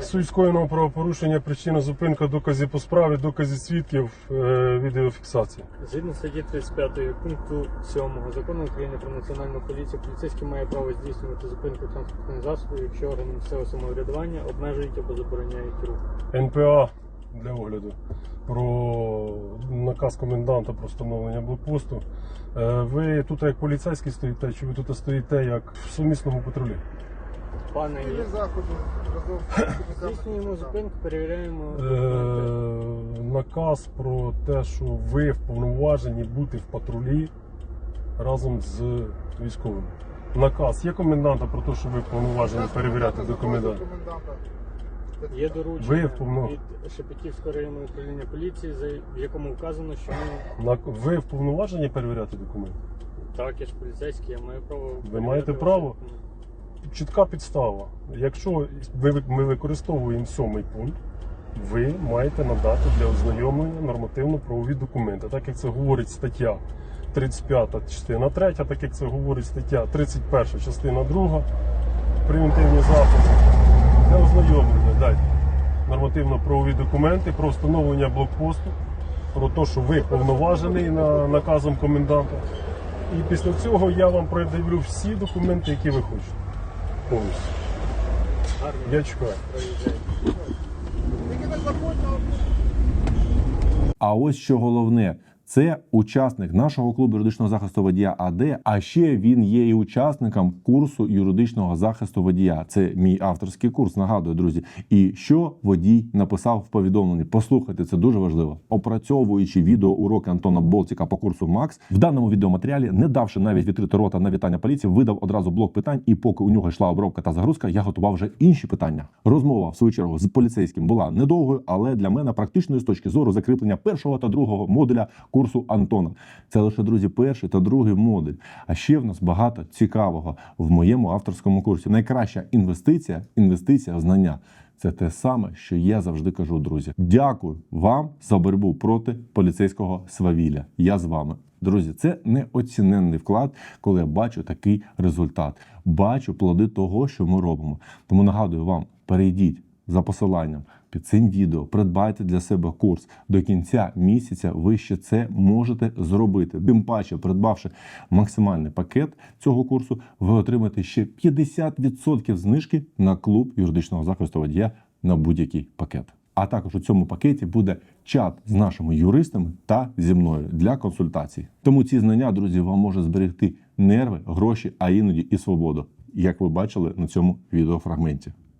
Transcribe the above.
Суть скоєного правопорушення, причина зупинка, доказів по справі, доказів свідків, е, відеофіксація. Згідно статті 35 пункту 7 закону України про національну поліцію, поліцейський має право здійснювати зупинку транспортних засобів, якщо органи місцевого самоврядування обмежують або забороняють рух. НПА для огляду про наказ коменданта про встановлення блокпосту. Е, Ви тут як поліцейський стоїте, чи ви тут стоїте як в сумісному патрулі? Пане, Цілі заходи разом з працівниками здійснюємо зупинку, перевіряємо Е, наказ про те, що ви вповноважені бути в патрулі разом з військовими. Наказ є коменданта про те, що ви вповноважені перевіряти коменданта ТЦК. Є доручення вповно- від Шепетівського районного управління поліції, за- в якому вказано, що ми Ви вповноважені перевіряти документи? так, я ж поліцейський, я маю право. перевіряти маєте ваші право? документи. Чітка підстава. Якщо ми використовуємо сьомий пункт, ви маєте надати для ознайомлення нормативно-правові документи, так як це говорить стаття 35 частина 3, так як це говорить стаття 31 частина 2, превентивні заходи для ознайомлення дайте нормативно-правові документи про встановлення блокпосту, про те, що ви повноважений на наказом коменданта. І після цього я вам пред'явлю всі документи, які ви хочете. Повністю. Заходьте, А ось що головне. Це учасник нашого клубу юридичного захисту водія АД. А ще він є і учасником курсу юридичного захисту водія. Це мій авторський курс. Нагадую, друзі. І що водій написав в повідомленні? Послухайте, це дуже важливо. Опрацьовуючи відеоуроки Антона Болтіка по курсу Макс, в даному відеоматеріалі, не давши навіть відкрити рота на вітання поліції, видав одразу блок питань. І поки у нього йшла обробка та загрузка, я готував вже інші питання. Розмова в свою чергу з поліцейським була недовгою, але для мене практичною з точки зору закріплення першого та другого модуля курсу Антона. Це лише друзі, перший та другий модуль. А ще в нас багато цікавого в моєму авторському курсі. Найкраща інвестиція інвестиція в знання. Це те саме, що я завжди кажу, друзі. Дякую вам за боротьбу проти поліцейського свавілля. Я з вами. Друзі, це неоціненний вклад, коли я бачу такий результат. Бачу плоди того, що ми робимо. Тому нагадую вам, перейдіть за посиланням під цим відео, придбайте для себе курс. До кінця місяця ви ще це можете зробити. Тим паче, придбавши максимальний пакет цього курсу, ви отримаєте ще 50% знижки на клуб юридичного захисту водія на будь-який пакет. А також у цьому пакеті буде чат з нашими юристами та зі мною для консультацій. Тому ці знання, друзі, вам може зберегти нерви, гроші, а іноді і свободу, як ви бачили на цьому відеофрагменті.